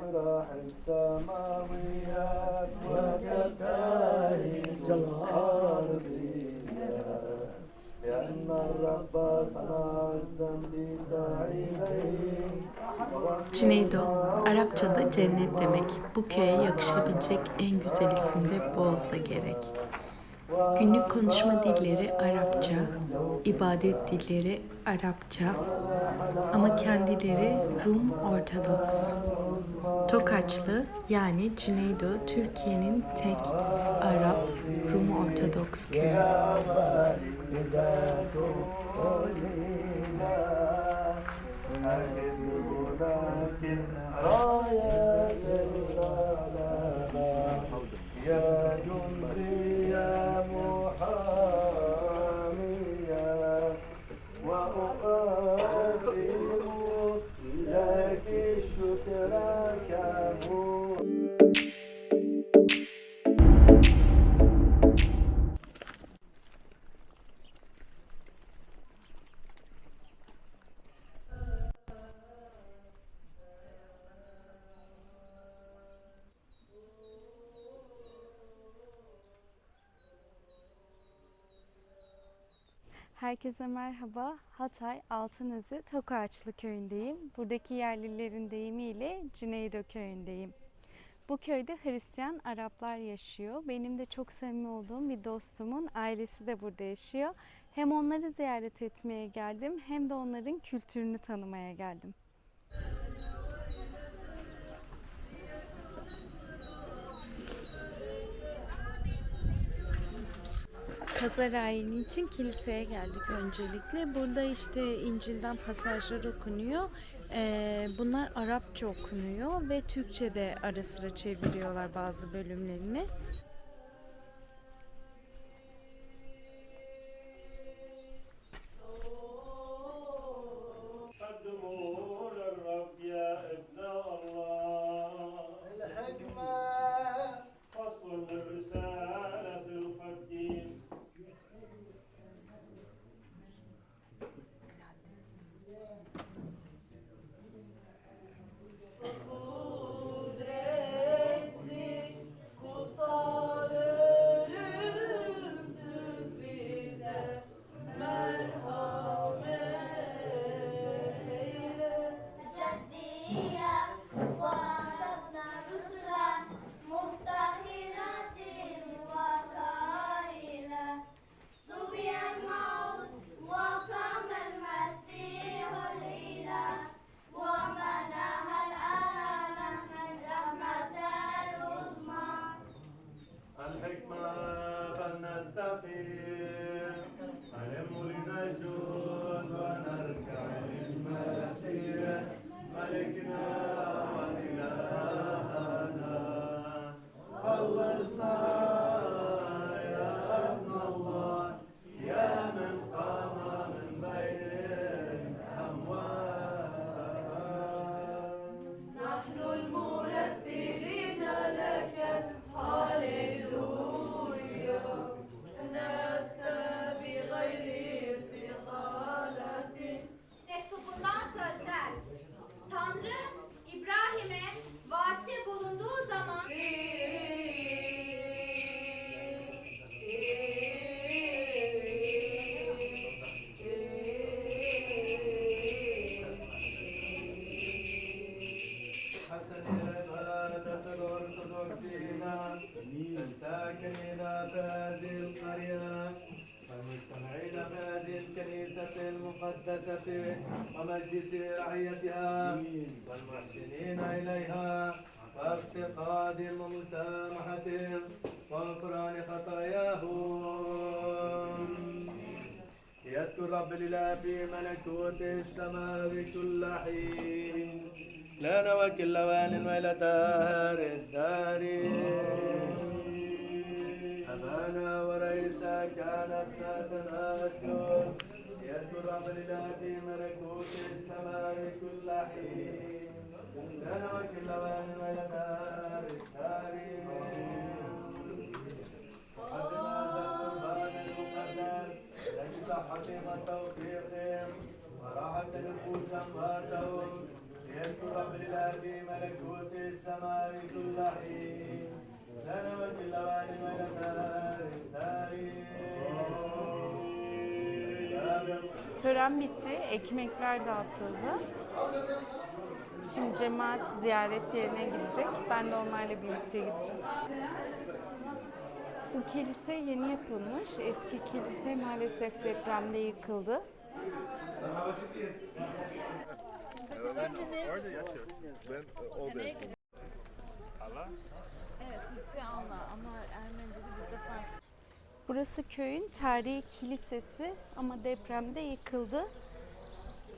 تفرح السماويات وكتائب الأرضيات لأن الرب صنع الذنب سعيدين Cineydo, Arapçada cennet demek. Bu köye yakışabilecek en güzel isim de bu olsa gerek. Günlük konuşma dilleri Arapça, ibadet dilleri Arapça ama kendileri Rum Ortodoks. Tokaçlı yani Cineydo Türkiye'nin tek Arap Rum Ortodoks köyü. Herkese merhaba. Hatay Altınözü Tokaçlı köyündeyim. Buradaki yerlilerin deyimiyle Cineydo köyündeyim. Bu köyde Hristiyan Araplar yaşıyor. Benim de çok samimi olduğum bir dostumun ailesi de burada yaşıyor. Hem onları ziyaret etmeye geldim hem de onların kültürünü tanımaya geldim. Pazar ayini için kiliseye geldik öncelikle. Burada işte İncil'den pasajlar okunuyor. Ee, bunlar Arapça okunuyor ve Türkçe de ara sıra çeviriyorlar bazı bölümlerini. والمحسنين إليها وافتقادهم ومسامحتهم وغفران خطاياهم يذكر رب الإله في ملكوت السماء كل حين لنا وكل وان وإلى دار الدار. أمانا ورئيسا كانت ناسا. أسير يذكر رب الإله في ملكوت السماء كل حين. لنا وكل وان وإلى دار الدار وقدم هذا القربان المقدس لك صحتهم وتوفيقهم وراحة نفوس أمواتهم يذكر رب الإله في ملكوت السماء كل حين لا نود الأواني ولا النار التاريخ Tören bitti, ekmekler dağıtıldı. Şimdi cemaat ziyaret yerine gidecek. Ben de onlarla birlikte gideceğim. Bu kilise yeni yapılmış. Eski kilise maalesef depremde yıkıldı. Burası köyün tarihi kilisesi ama depremde yıkıldı.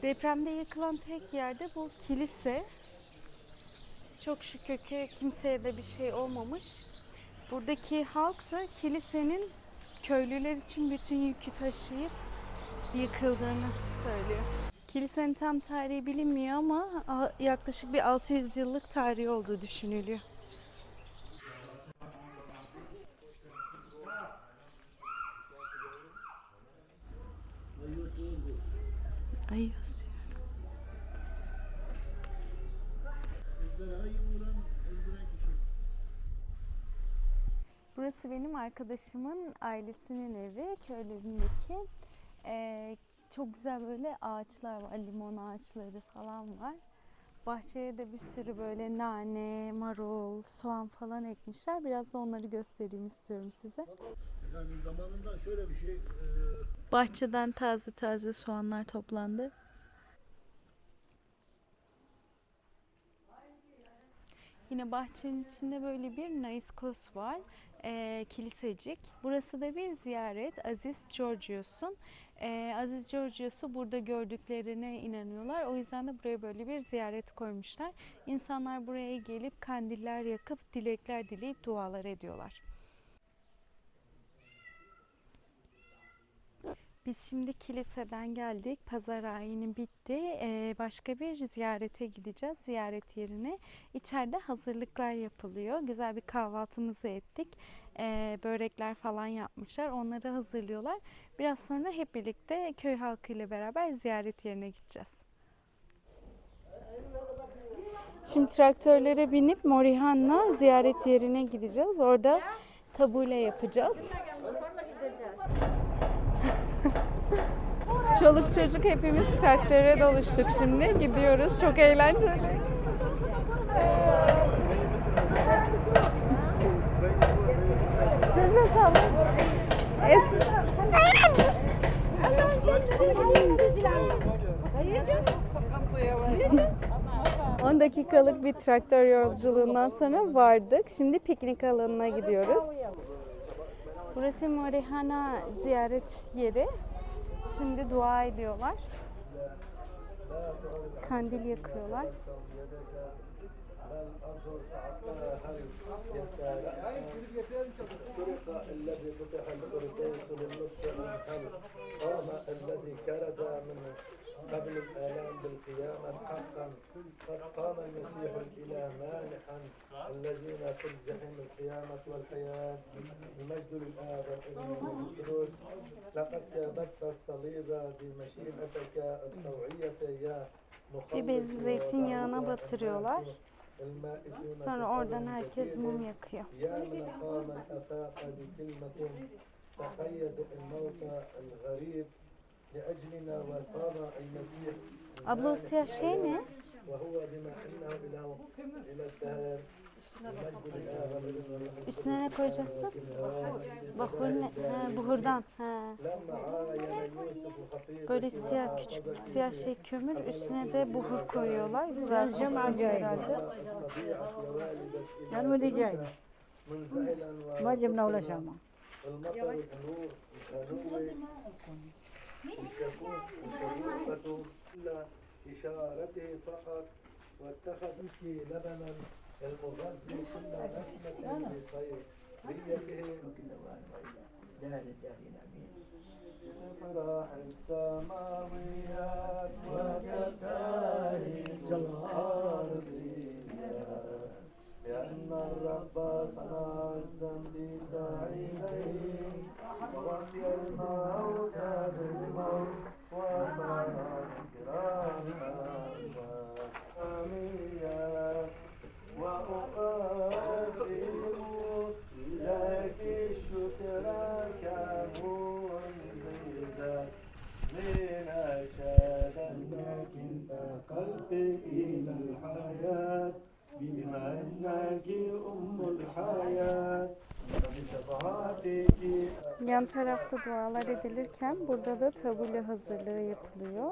Depremde yıkılan tek yerde bu kilise. Çok şükür ki kimseye de bir şey olmamış. Buradaki halk da kilisenin köylüler için bütün yükü taşıyıp yıkıldığını söylüyor. Kilisenin tam tarihi bilinmiyor ama yaklaşık bir 600 yıllık tarihi olduğu düşünülüyor. Ay yazıyor. Burası benim arkadaşımın ailesinin evi köylerindeki. Ee, çok güzel böyle ağaçlar var, limon ağaçları falan var. Bahçeye de bir sürü böyle nane, marul, soğan falan ekmişler. Biraz da onları göstereyim istiyorum size. Yani zamanında şöyle bir şey, e, Bahçeden taze taze soğanlar toplandı. Yine bahçenin içinde böyle bir naiskos var. Ee, kilisecik. Burası da bir ziyaret. Aziz Georgios'un. Ee, Aziz Georgios'u burada gördüklerine inanıyorlar. O yüzden de buraya böyle bir ziyaret koymuşlar. İnsanlar buraya gelip kandiller yakıp dilekler dileyip dualar ediyorlar. Biz şimdi kiliseden geldik. Pazar ayini bitti. Ee, başka bir ziyarete gideceğiz. Ziyaret yerine. İçeride hazırlıklar yapılıyor. Güzel bir kahvaltımızı ettik. Ee, börekler falan yapmışlar. Onları hazırlıyorlar. Biraz sonra hep birlikte köy halkıyla beraber ziyaret yerine gideceğiz. Şimdi traktörlere binip Morihan'la ziyaret yerine gideceğiz. Orada tabule yapacağız. Çoluk çocuk hepimiz traktöre doluştuk şimdi. Gidiyoruz. Çok eğlenceli. Siz de salın. Es 10 dakikalık bir traktör yolculuğundan sonra vardık. Şimdi piknik alanına gidiyoruz. Burası Morihana ziyaret yeri. Şimdi dua ediyorlar. Kandil yakıyorlar. سرق الذي فتح القرطيس للنص والحل قام الذي كرز من قبل الآلام بالقيامة حقا قد قام المسيح الإله مانحا الذين في الجحيم القيامة والحياة المجد للآب والابن والقدس لقد كابدت الصليب بمشيئتك الطوعية يا Bir bezi zeytinyağına وضابط batırıyorlar. Sonra oradan herkes mum yakıyor. Abla o siyah şey ne? وهو بما أنه إله إلى الدهر المجد للآب والابن والروح Üstüne ne koyacaksın? القدس. Bahur ne? Ha, buhurdan. Ha. لما عاين يوسف خطيبته Böyle siyah küçük siyah şey kömür üstüne de buhur koyuyorlar. Güzel kokuyor herhalde. أنا ولي جاي منزعلا ما جبنا ولا شمع المطر النور الهنوء الشكوك الشكوكة إلا إشارته فقط واتخذت لبنا المغذي كل نسمة بخيريته فرح السماويات وكتائب الأرضيات. لأن الرب صنع الذنب سعيدين. وحيا الموت بالموت وصار كراما حميا وأقدم لك الشكر كمنجزا من أشهد أنك انتقلت إلى الحياة بما أنك أم الحياة بشفاعتك Yan tarafta dualar edilirken burada da tabule hazırlığı yapılıyor.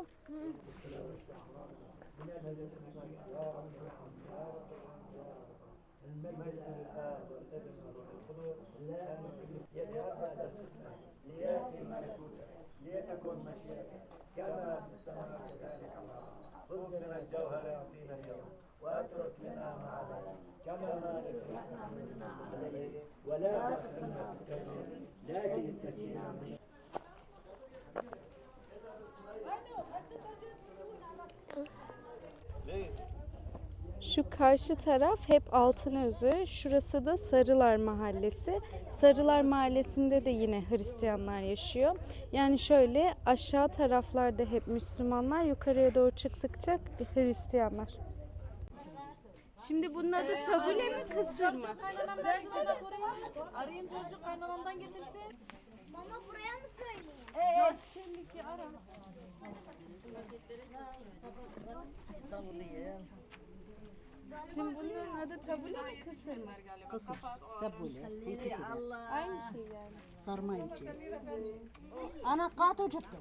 يتهرب الاستثناء لياتي ملكوتا ليتكن مشيئتك كما في السماء كذلك خذ من الجوهر يعطينا اليوم وأترك لنا ما عليك كما مالك عليه ولا تخزنا لكن التسليم Şu karşı taraf hep Altınözü, şurası da Sarılar Mahallesi. Sarılar Mahallesi'nde de yine Hristiyanlar yaşıyor. Yani şöyle aşağı taraflarda hep Müslümanlar, yukarıya doğru çıktıkça Hristiyanlar. Şimdi bunun adı tabule mi kısır mı? Arayayım çocuk kaynanamdan getirsin. Mama buraya mı söyleyeyim? Şimdi bunun adı tabule mi kısır mı? Kısır, tabule, ikisi de. Aynı şey yani. Sarma için. Ana kato tuttu.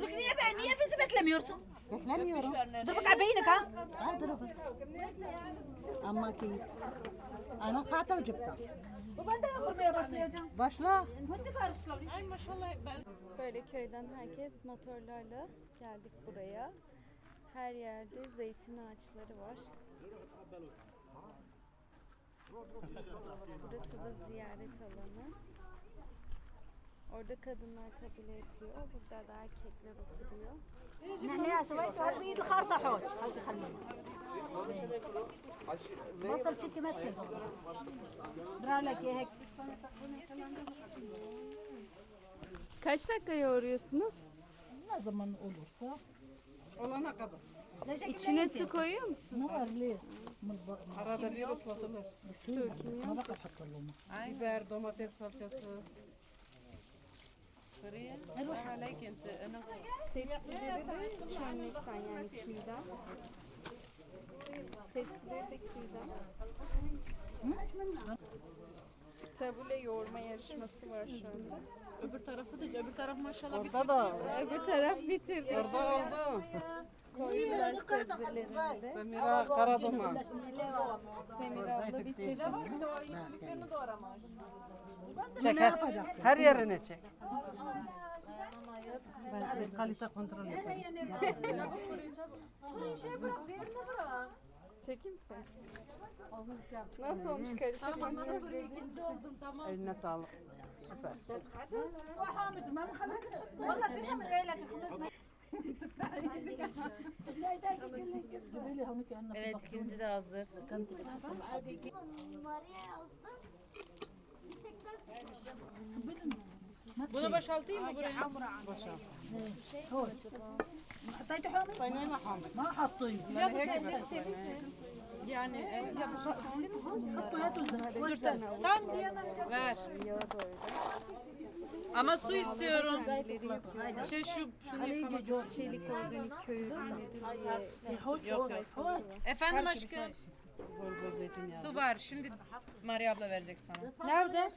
Niye ben? Niye bizi beklemiyorsun? Beklemiyorum. Dur bakayım beynik ha. Ha dur bakayım. Ama ki ana tuttu. Bu ben de yapmaya başlayacağım. Başla. Hadi karışla. Ay maşallah. Böyle köyden herkes motorlarla geldik buraya. Her yerde zeytin ağaçları var. Burası da ziyaret alanı. Orada kadınlar tabile yapıyor. Burada da erkekler oturuyor. نحن يا سويت بيد الخرصة حوج هاي خلينا بصل شو تمثل برا لك هيك Kaç dakika yoğuruyorsunuz? Ne zaman olursa. Olana kadar. İçine su koyuyor musun? Ne var li? Arada bir ıslatılır. Biber, domates salçası. Tepsileri de çömlekten yani kilden. Tepsileri de kilden. Tabule yoğurma yarışması var şu anda. Öbür tarafı da, öbür taraf maşallah Orada da. Öbür taraf bitirdi. Orada oldu. Koydular sebzelerini. Semira Karaduman. Semir abla bitirdi. Çek her, her yerine çek. Ben bir kalite kontrol yapayım. Çekeyim sen. Nasıl olmuş karışık? Tamam ben buraya ikinci oldum tamam. Eline sağlık. Süper. Evet ikinci de hazır. Maria aldım. Bir tekrar. Bunu boşaltayım mı buraya? اعطيته حامد Kaynayma Hamid. ما حطيه Ben hep gibi. Yani Ver. Ama su istiyorum. Şey şu şunu yapalım. Çelik Organik Köyü ünlüdür Yok yok. Efendim aşkım. Bol bol zeytinyağı. Su var. Şimdi Maria abla verecek sana. Nerede?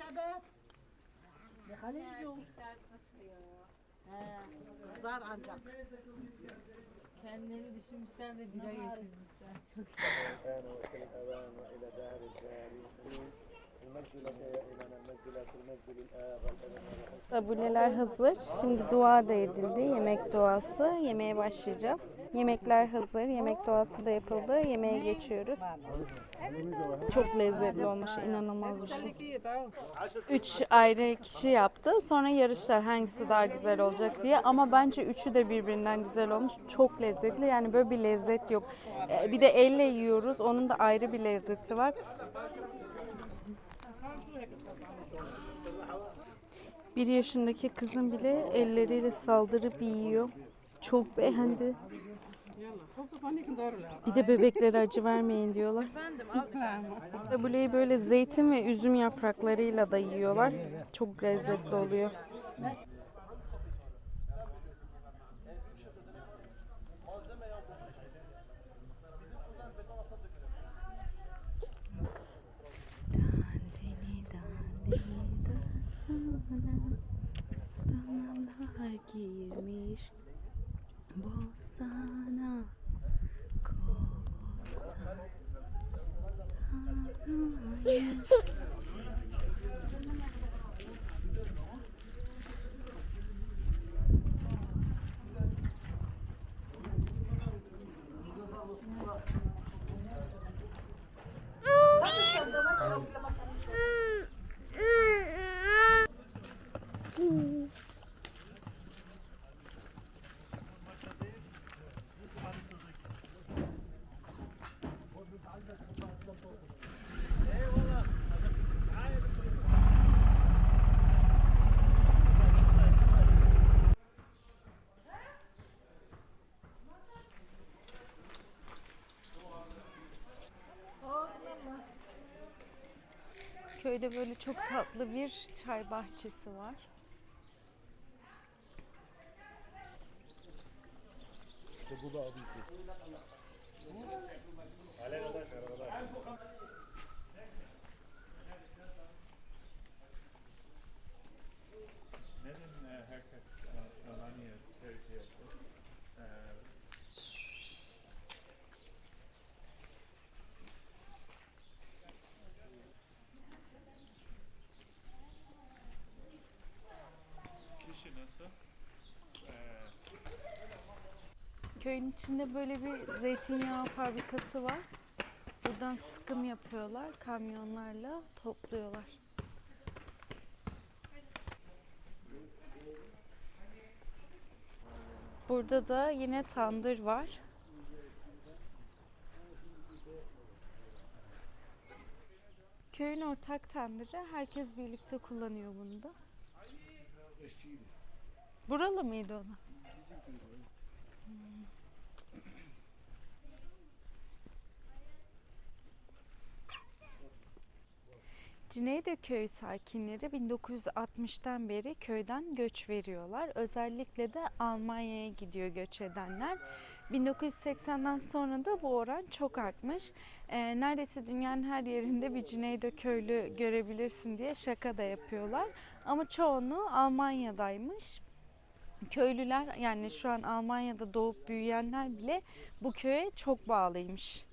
Ne hale gidiyorsun? He, kızlar ancak. Kendileri düşünmüşler ve bira getirmişler. Çok iyi. Tabuleler hazır. Şimdi dua da edildi. Yemek duası. Yemeğe başlayacağız. Yemekler hazır. Yemek duası da yapıldı. Yemeğe geçiyoruz. Çok lezzetli olmuş. inanılmaz bir şey. Üç ayrı kişi yaptı. Sonra yarışlar hangisi daha güzel olacak diye. Ama bence üçü de birbirinden güzel olmuş. Çok lezzetli. Yani böyle bir lezzet yok. Ee, bir de elle yiyoruz. Onun da ayrı bir lezzeti var. Bir yaşındaki kızım bile elleriyle saldırıp yiyor. Çok beğendi. Bir de bebeklere acı vermeyin diyorlar. Tabuleyi böyle zeytin ve üzüm yapraklarıyla da yiyorlar. Çok lezzetli oluyor. Danalar girmiş. Bostana Kovostan Köyde böyle çok tatlı bir çay bahçesi var. İşte bu da abisi. Neden herkes Almanya tercih yapıyor? Kişi nasıl? Köyün içinde böyle bir zeytinyağı fabrikası var. Buradan sıkım yapıyorlar. Kamyonlarla topluyorlar. Burada da yine tandır var. Köyün ortak tandırı. Herkes birlikte kullanıyor bunu da. Buralı mıydı ona? Cineyde köy sakinleri 1960'tan beri köyden göç veriyorlar. Özellikle de Almanya'ya gidiyor göç edenler. 1980'den sonra da bu oran çok artmış. Ee, neredeyse dünyanın her yerinde bir Cineyde köylü görebilirsin diye şaka da yapıyorlar. Ama çoğunu Almanya'daymış. Köylüler yani şu an Almanya'da doğup büyüyenler bile bu köye çok bağlıymış.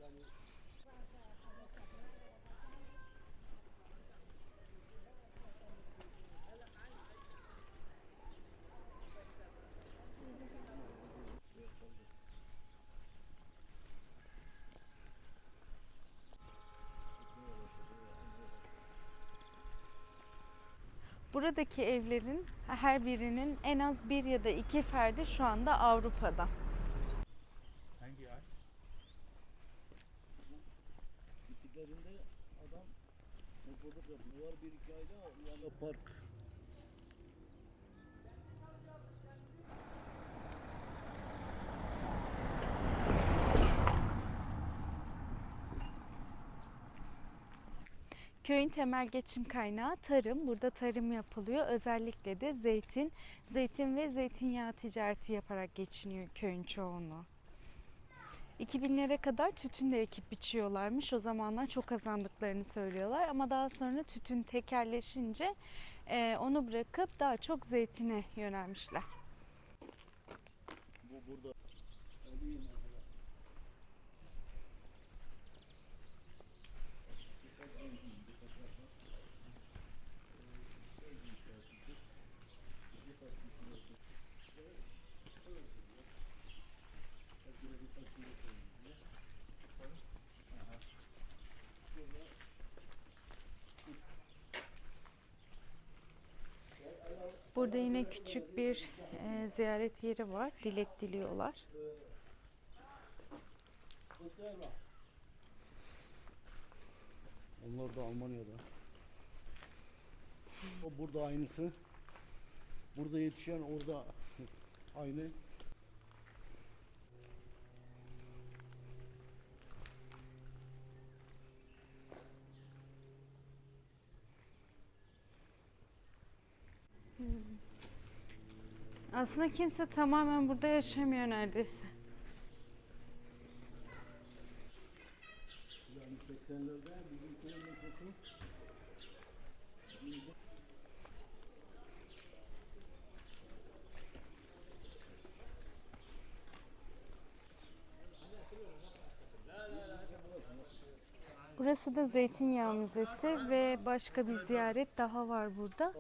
Buradaki evlerin her birinin en az bir ya da iki ferdi şu anda Avrupa'da. Hangi ay? Gittiklerinde adam motorluk yapıyor. Var bir iki ayda park. Köyün temel geçim kaynağı tarım. Burada tarım yapılıyor. Özellikle de zeytin. Zeytin ve zeytinyağı ticareti yaparak geçiniyor köyün çoğunluğu. 2000'lere kadar tütün de ekip biçiyorlarmış. O zamanlar çok kazandıklarını söylüyorlar. Ama daha sonra tütün tekerleşince eee, onu bırakıp daha çok zeytine yönelmişler. Bu burada. Burada yine küçük bir eee, ziyaret yeri var. Dilek diliyorlar. Onlar da Almanya'da. O burada aynısı. Burada yetişen orada aynı. Aslında kimse tamamen burada yaşamıyor neredeyse. Yani 80'lerde Burası da Zeytinyağı Müzesi ve başka bir ziyaret daha var burada.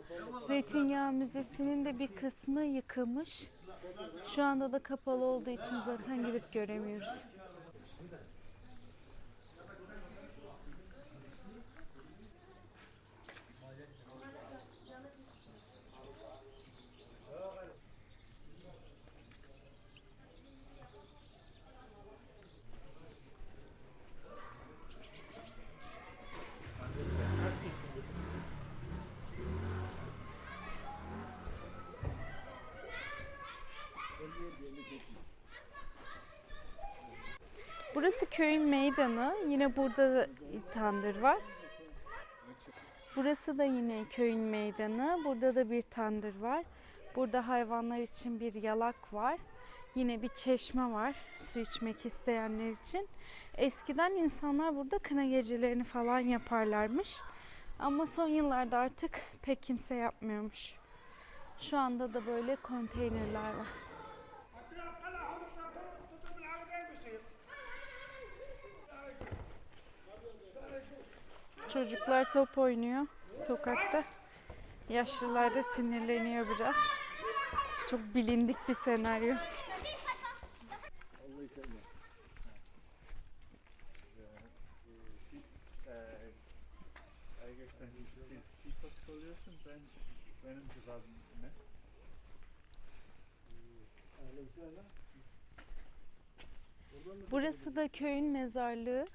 Zeytinyağı Müzesi'nin de bir kısmı yıkılmış. Şu anda da kapalı olduğu için zaten gidip göremiyoruz. Köyün meydanı. Yine burada da tandır var. Burası da yine köyün meydanı. Burada da bir tandır var. Burada hayvanlar için bir yalak var. Yine bir çeşme var su içmek isteyenler için. Eskiden insanlar burada kına gecelerini falan yaparlarmış. Ama son yıllarda artık pek kimse yapmıyormuş. Şu anda da böyle konteynerler var. Çocuklar top oynuyor sokakta. Yaşlılar da sinirleniyor biraz. Çok bilindik bir senaryo. Burası da köyün mezarlığı.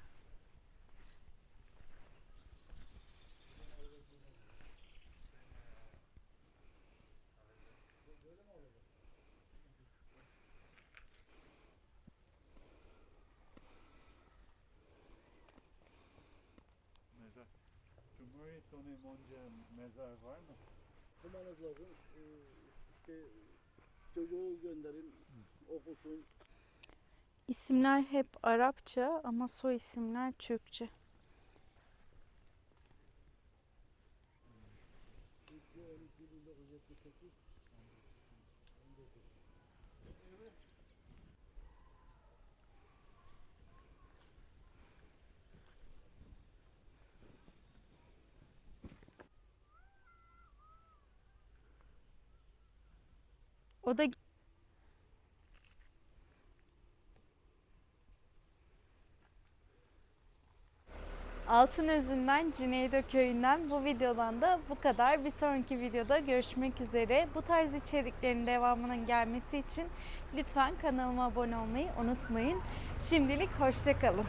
Mezar. Dönemi önce mezar var mı? Okumanız lazım. Ee, işte çocuğu gönderin, okusun. İsimler hep Arapça ama soy isimler Türkçe. O da Altınözü'nden Cineydo Köyü'nden bu videodan da bu kadar. Bir sonraki videoda görüşmek üzere. Bu tarz içeriklerin devamının gelmesi için lütfen kanalıma abone olmayı unutmayın. Şimdilik hoşçakalın.